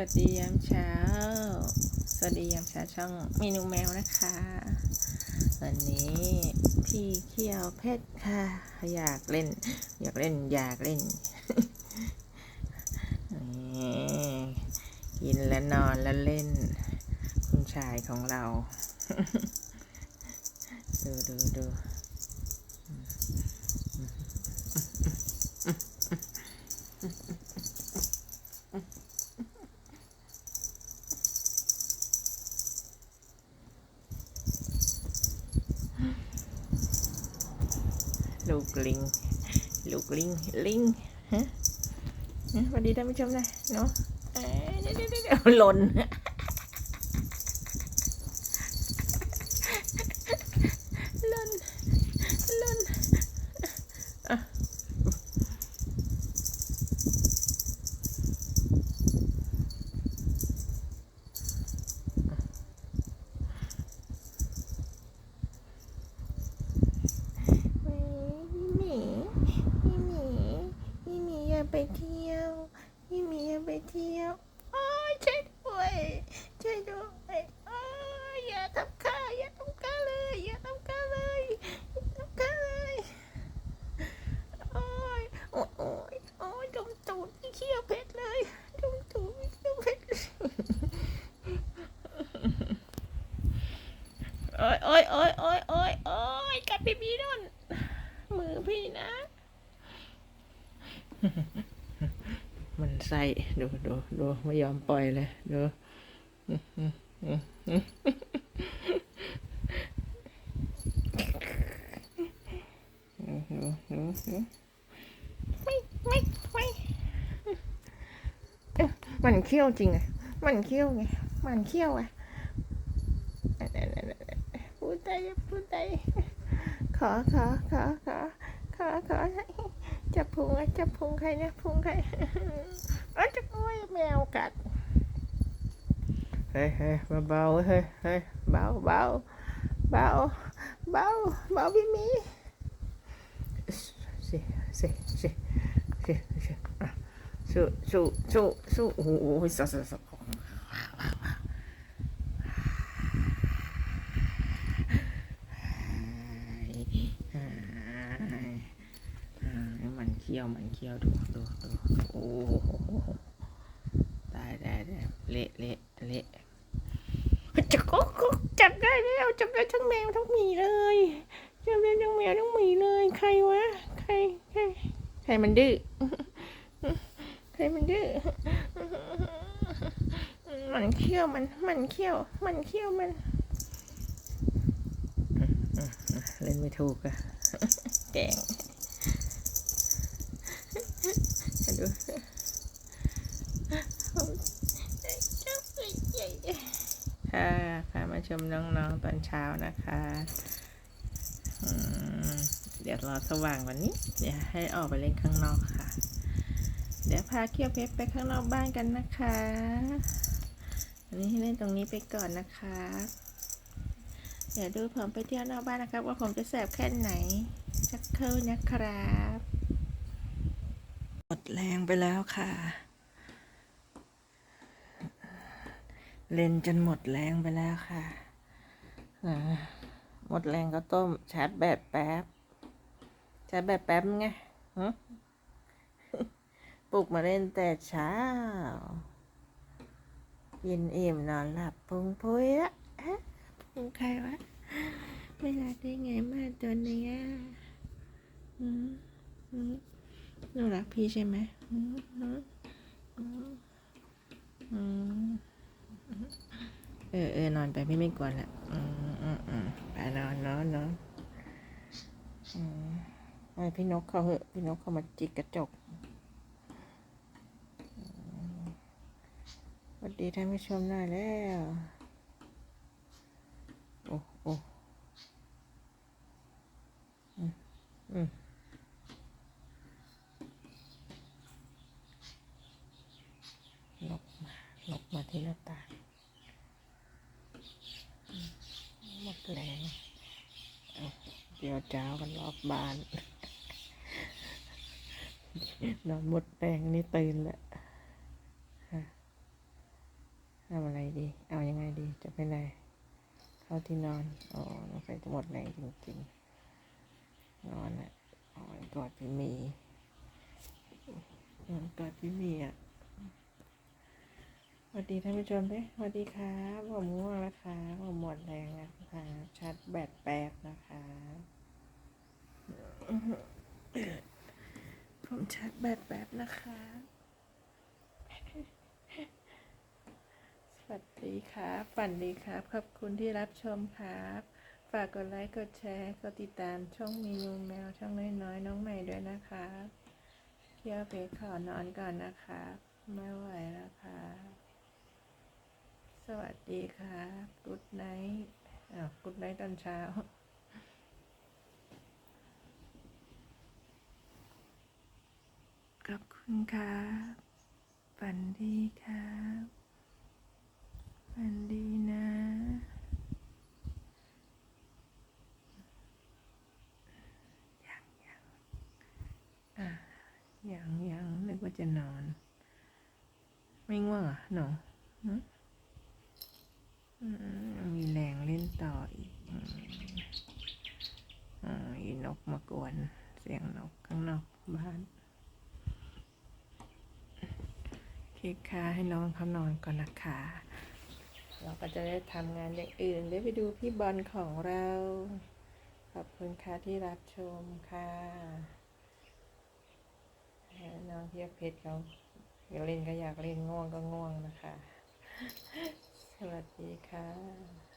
วัสดียามเช้า สวัสดียามเช้าช่องเมนูแมวนะคะ วันนี้พี่เขี้ยวเพชรค่ะ อยากเล่น อยากเล่น อยากเล่นนี่กินแล้วนอนแล้วเล่น คุณชายของเรา ดูดูดู ลูกลิง ลูกลิง ลิงฮะสวัสดีท่านผู้ชมนะเนาะเดี๋ยวเดี๋ยวเดี๋ยวหล่น หล่นหล่นอะเฮ้ยพี่หมีพี่หมีพี่หมีอยากไปเที่ยวพี่หมีอยากไปเที่ยวโอ้ยช่วยด้วยช่วยด้วยโอ้ยอย่าทำข้าอย่าทำข้าเลยอย่าทำข้าเลยอย่าทำข้าเลยโอ้ยโอ้ยโอ้ยโอ้ยดมตูดพี่เขี้ยวเพชรเลยดมตูดพี่เขี้ยวเพชร โอ้ยโอ้ยโอ้ยโอ้ยโอ้ยโอ้ยกัดบีบีนุ่น มือพี่นะ มันใส่ดูดูดูไม่ยอมปล่อยเลยดูไม่ไม่ไม่เอ๊ะมันเขี้ยวจริงไงมันเขี้ยวไง มันเขี้ยวอะ พูดได้พูดได้ขอขอขอขอขอขอจับพุงอะจับพุงใครนะพุงใครอ้ยจะโอ้ยแมวกัดเฮ้ยเฮ้ยเบาเฮ้ยเฮ้ยเบาเบาเบาเบาเบาพี่มีสิสิสิสิสิอ่สู้สู้สู้สู้โอ้โหสู้สู้สู้มั เขี้ยวมันเคี้ยวดูดูดูโอ้โหตายได้ได้เละเละเละจะก็ก็จับได้แล้วจับได้ทั้งแมวทั้งหมีเลยจับได้ทั้งแมวทั้งหมีเลย ใครวะใครใครใครมันดื้อใครมันดื้อมันเคี้ยวมันมันเคี้ยว มันเคี้ยวมันเล่นไม่ถูกอะแกง ค่ะพามาชมน้องๆตอนเช้านะคะเดี๋ยวรอสว่างวันนี้ เดี๋ยวให้ออกไปเล่นข้างนอกค่ะ เดี๋ยวพาเคียวเพชรไปข้างนอกบ้านกันนะคะวันนี้ให้เล่นตรงนี้ไปก่อนนะคะเดี๋ยวดูผมไปเที่ยวนอกบ้านนะครับ ว่าผมจะแสบแค่ไหนสักครู่นะครับ หมดแรงไปแล้วค่ะ เล่นจนหมดแรงไปแล้วค่ะ หมดแรงก็ต้มชาร์จแบตแป๊บ ชาร์จแบตแป๊บไงปลุกมาเล่นแต่เช้า ยินอิ่มนอนหลับพุงพุยละฮะพุงใครวะ ไม่รักได้ไงมาตัวเนี้ยอืมหนูรักพี่ใช่ไหมอืมอืมอืม เออเออนอนไปพี่ไม่กวนละอืมอืมอืมไปนอนนอนนอนอืมไอพี่นกเขาเหอะ พี่นกเขามาจิกกระจกสวัสดีท่านผู้ชมหน่อยแล้ว โอ้โอ้อืมอืม นกมานกมาที่หน้าต่างอืมหมดแรงเอา เดี๋ยวเจ้ากันรอบบ้าน นอนหมดแรงนี่ตื่นแล้วฮะำอะไรดี เอายังไงดี จะไปไหน เข้าที่นอน อ๋อต้องใส่หมดแรงจริงๆ นอนอะอ๋อกอดพี่มีนอืมกอดพี่มีอะสวัสดีท่านผู้ชมด้วยสวัสดีครับผมง่วงแล้วครับผมหมดแรงแล้วครับชาร์จแบตแป๊บนะคะผม ชาร์จแบตแป๊บนะคะ สวัสดีครับฝันดีครับ ขอบคุณที่รับชมครับ ฝากกดไลค์ กดแชร์ กดติดตามช่องมีนูแมว ช่องน้อยๆ น้องใหม่ด้วยนะครับเที่ยวเพจขอนอนก่อนนะครับไม่ไหวแล้วครับสวัสดีครับ กุ๊ดไนท์อ้าวกุ๊ดไนท์ตอนเช้า ขอบ คุณครับฝันดีครับฝันดีนะยังยังอะยังยังนึกว่าจะนอน ไม่ง่วงอะหนูหึอืมมีแรงเล่นต่ออีกอืมอ่าอีนกมากวน เสียงนกข้างนอกบ้าน เคค่ะให้น้องเขานอนก่อนนะคะ เราก็จะได้ทำงานอย่างอื่น ได้ไปดูพี่บอลของเรา ขอบคุณค่ะที่รับชมค่ะน้องเทียเพชรเขาอยากเล่นก็อยากเล่นง่วงก็ง่วงนะคะ สวัสดีค่ะ